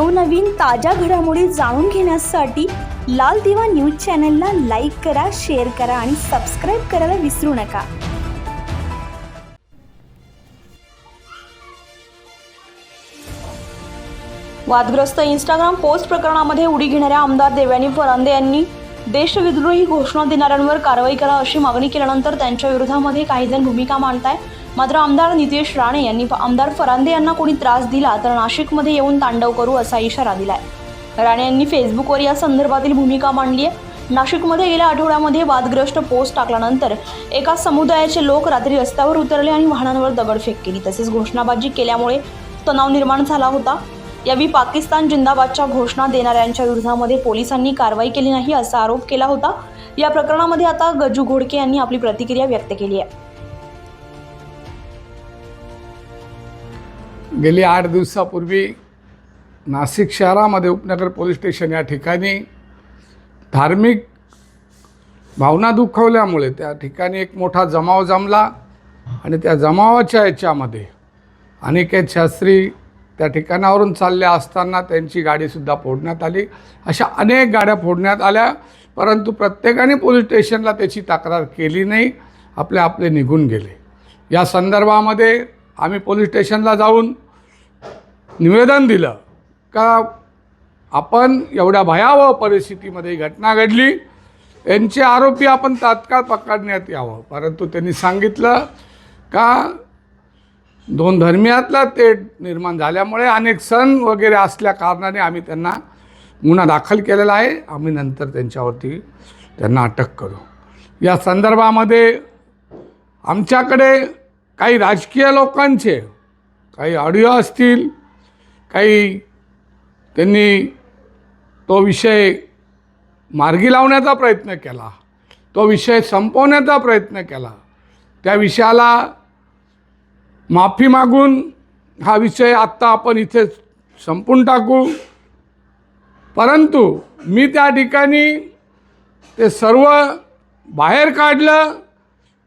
नवनवीन ताज्या घडामोडी जाणून घेण्यासाठी लाल दिवा न्यूज चॅनलला लाईक करा शेअर करा आणि सबस्क्राईब करायला विसरू नका. वादग्रस्त इंस्टाग्राम पोस्ट प्रकरणामध्ये उडी घेणाऱ्या आमदार देवयानी फरांदे यांनी देशविद्रोही घोषणा देणाऱ्यांवर कारवाई करा अशी मागणी केल्यानंतर त्यांच्या विरोधामध्ये काही जण भूमिका मांडताय मात्र आमदार नितेश राणे यांनी आमदार फरांदे यांना कोणी त्रास दिला तर नाशिकमध्ये येऊन तांडव करू असा इशारा दिलाय. राणे यांनी फेसबुकवर या संदर्भातील भूमिका मांडली आहे. नाशिकमध्ये गेल्या आठवड्यामध्ये वादग्रस्त पोस्ट टाकल्यानंतर एका समुदायाचे लोक रात्री रस्त्यावर उतरले आणि वाहनांवर दगडफेक केली. तसेच घोषणाबाजी केल्यामुळे तणाव निर्माण झाला होता. यावेळी पाकिस्तान जिंदाबादच्या घोषणा देणाऱ्यांच्या विरोधामध्ये पोलिसांनी कारवाई केली नाही असा आरोप केला होता. या प्रकरणामध्ये आता गजू घोडके यांनी आपली प्रतिक्रिया व्यक्त केली आहे. गेली आठ दिवसापूर्वी नाशिक शहरामध्ये उपनगर पोलीस स्टेशन या ठिकाणी धार्मिक भावना दुखवल्यामुळे त्या ठिकाणी एक मोठा जमाव जमला आणि त्या जमावाच्या याच्यामध्ये अनिकेत शास्त्री त्या ठिकाणावरून चालल्या असताना त्यांची गाडीसुद्धा फोडण्यात आली. अशा अनेक गाड्या फोडण्यात आल्या परंतु प्रत्येकाने पोलीस स्टेशनला त्याची तक्रार केली नाही आपले आपले निघून गेले. या संदर्भामध्ये आम्ही पोलीस स्टेशनला जाऊन निवेदन दिलं का आपण एवढ्या भयावह परिस्थितीमध्ये ही घटना घडली. यांचे आरोपी आपण तात्काळ पकडण्यात यावं. परंतु त्यांनी सांगितलं का दोन धर्मियातला ते निर्माण झाल्यामुळे अनेक सण वगैरे असल्या कारणाने आम्ही त्यांना गुन्हा दाखल केलेला आहे. आम्ही नंतर त्यांच्यावरती त्यांना अटक करू. या संदर्भामध्ये आमच्याकडे काही राजकीय लोकांचे काही ऑडिओ असतील काही त्यांनी तो विषय मार्गी लावण्याचा प्रयत्न केला तो विषय संपवण्याचा प्रयत्न केला. त्या विषयाला माफी मागून हा विषय आत्ता आपण इथे संपून टाकू. परंतु मी त्या ठिकाणी ते सर्व बाहेर काढलं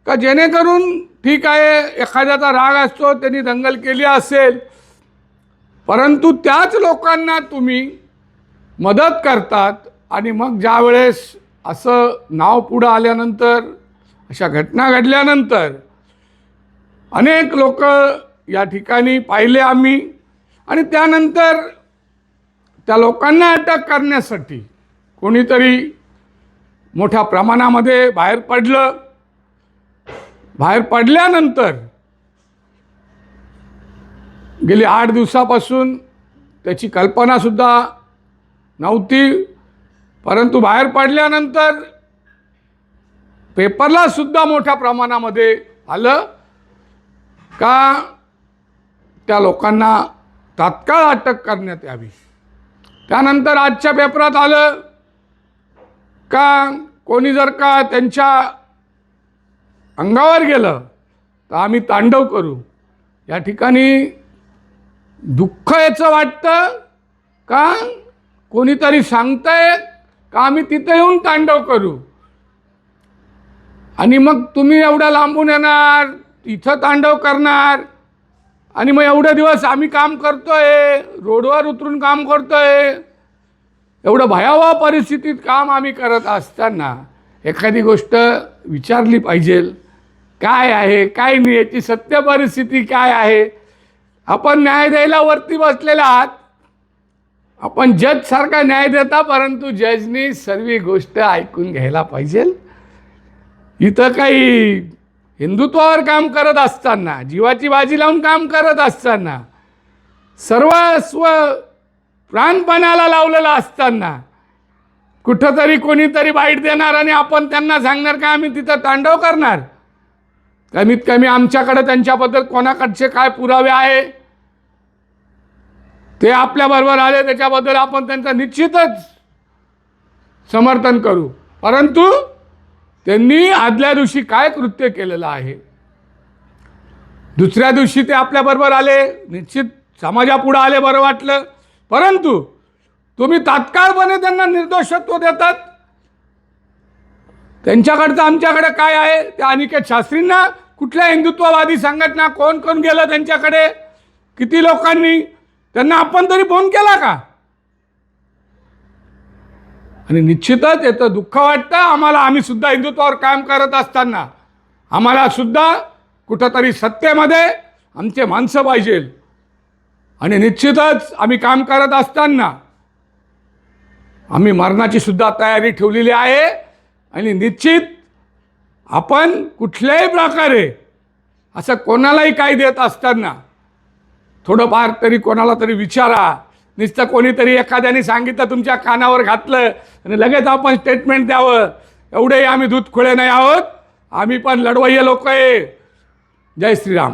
का जेणेकरून ठीक आहे एखाद्याचा राग असतो त्यांनी दंगल केली असेल परंतु त्याच लोकांना तुम्ही मदत करतात आणि मग ज्यावेळेस असं नाव पुढं आल्यानंतर अशा घटना घडल्यानंतर अनेक लोक या ठिकाणी पाहिले आम्ही आणि त्यानंतर त्या लोकांना अटक करण्यासाठी कोणीतरी मोठ्या प्रमाणामध्ये बाहेर पडलं. बाहेर पडल्यानंतर गेली आठ दिवसापासून त्याची कल्पनासुद्धा नव्हती. परंतु बाहेर पडल्यानंतर पेपरला सुद्धा मोठ्या प्रमाणामध्ये आलं का त्या लोकांना तात्काळ अटक करण्यात यावी. त्यानंतर आजच्या पेपरात आलं का कोणी जर का त्यांच्या अंगावर गेलं तर आम्ही तांडव करू. या ठिकाणी दुःख याचं वाटतं का? कोणीतरी सांगताय का? आम्ही तिथे येऊन तांडव करू. आणि मग तुम्ही एवढा लांबून येणार तिथं तांडव करणार. आणि मग एवढे दिवस आम्ही काम करतोय रोडवर उतरून काम करतोय. एवढं भयावह परिस्थितीत काम आम्ही करत असताना एखादी गोष्ट विचारली पाहिजे. काय आहे? काय नाही? याची सत्य परिस्थिती काय आहे? आपण न्याय द्यायला वरती बसलेले आहात. आपण जजसारखा न्याय देता परंतु जजनी सर्व गोष्ट ऐकून घ्यायला पाहिजे. इथं काही हिंदुत्वावर काम करत असताना जीवाची बाजी लावून काम करत असताना सर्वस्व प्राणपणाला लावलेलं असताना कुठंतरी कोणीतरी वाईट देणार आणि आपण त्यांना सांगणार का आम्ही तिथं तांडव करणार? कमीत कमी आमच्याकडे त्यांच्याबद्दल कोणाकडचे काय पुरावे आहे? ते आपल्याबरोबर आले त्याच्याबद्दल आपण त्यांचं निश्चितच समर्थन करू. परंतु त्यांनी आदल्या दिवशी काय कृत्य केलेलं आहे? दुसऱ्या दिवशी ते आपल्याबरोबर आले निश्चित समाजापुढं आले बरं वाटलं. परंतु तुम्ही तात्काळपणे त्यांना निर्दोषत्व देतात. त्यांच्याकडचं आमच्याकडे काय आहे? त्या अनिकेत शास्त्रींना कुठल्या हिंदुत्ववादी संघटना कोण कोण गेलं त्यांच्याकडे? किती लोकांनी? त्यांना आपण तरी फोन केला का? आणि निश्चितच याचं दुःख वाटतं. आम्हाला आम्ही सुद्धा हिंदुत्वावर काम करत असताना आम्हाला सुद्धा कुठंतरी सत्तेमध्ये आमचे माणसं पाहिजे. आणि निश्चितच आम्ही काम करत असताना आम्ही मरणाची सुद्धा तयारी ठेवलेली आहे. आणि निश्चित आपण कुठल्याही प्रकारे असं कोणालाही काय देत असताना थोडंफार तरी कोणाला तरी विचारा. नुसतं कोणीतरी एखाद्याने सांगितलं तुमच्या कानावर घातलं आणि लगेच आपण स्टेटमेंट द्यावं. एवढेही आम्ही दूध खुळे नाही आहोत. आम्ही पण लढवय्ये लोक आहे. जय श्रीराम.